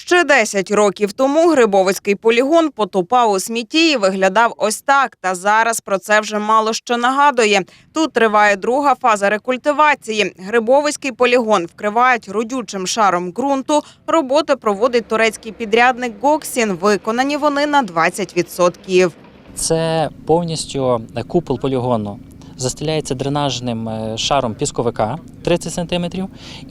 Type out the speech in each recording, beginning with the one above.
Ще 10 років тому Грибовицький полігон потопав у смітті і виглядав ось так. Та зараз про це вже мало що нагадує. Тут триває друга фаза рекультивації. Грибовицький полігон вкривають родючим шаром ґрунту. Роботи проводить турецький підрядник Гоксін. Виконані вони на 20%. Це повністю купол полігону. Застеляється дренажним е, шаром пісковика 30 см,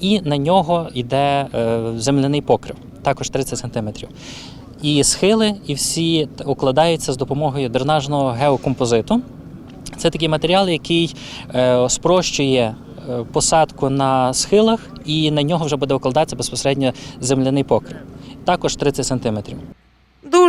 і на нього йде е, земляний покрив, також 30 см. І схили, і всі укладаються з допомогою дренажного геокомпозиту. Це такий матеріал, який е, спрощує посадку на схилах, і на нього вже буде укладатися безпосередньо земляний покрив. Також 30 см.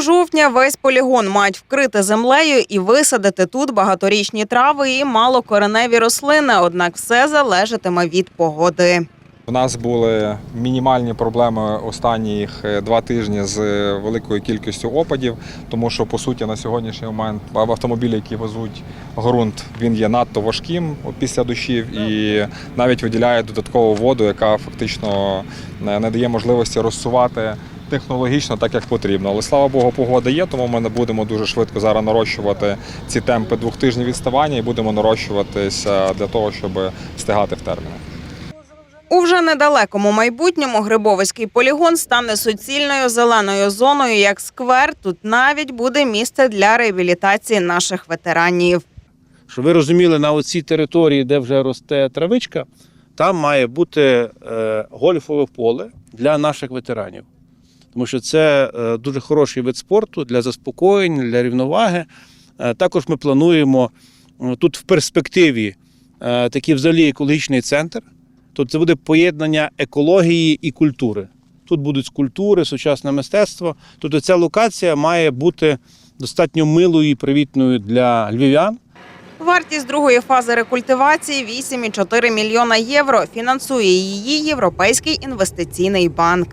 Жовтня весь полігон мають вкрити землею і висадити тут багаторічні трави і малокореневі рослини. Однак все залежатиме від погоди. У нас були мінімальні проблеми останніх е, два тижні з великою кількістю опадів, тому що по суті на сьогоднішній момент автомобілі, які везуть ґрунт, він є надто важким після дощів і навіть виділяє додаткову воду, яка фактично не не дає можливості розсувати. Технологічно так як потрібно, але слава Богу, погода є, тому ми не будемо дуже швидко зараз нарощувати ці темпи двох тижнів відставання і будемо нарощуватися для того, щоб встигати в терміни. У вже недалекому майбутньому Грибовицький полігон стане суцільною зеленою зоною, як сквер. Тут навіть буде місце для реабілітації наших ветеранів. Щоб ви розуміли, на оцій території, де вже росте травичка, там має бути е, гольфове поле для наших ветеранів. Тому що це е, дуже хороший вид спорту для заспокоєння, для рівноваги. Е, також ми плануємо е, тут в перспективі такий взагалі екологічний центр. Тут це буде поєднання екології і культури. Тут будуть скульптури, сучасне мистецтво. Тобто ця локація має бути достатньо милою і привітною для львів'ян. Вартість другої фази рекультивації 8,4 мільйона євро. Фінансує її Європейський інвестиційний банк.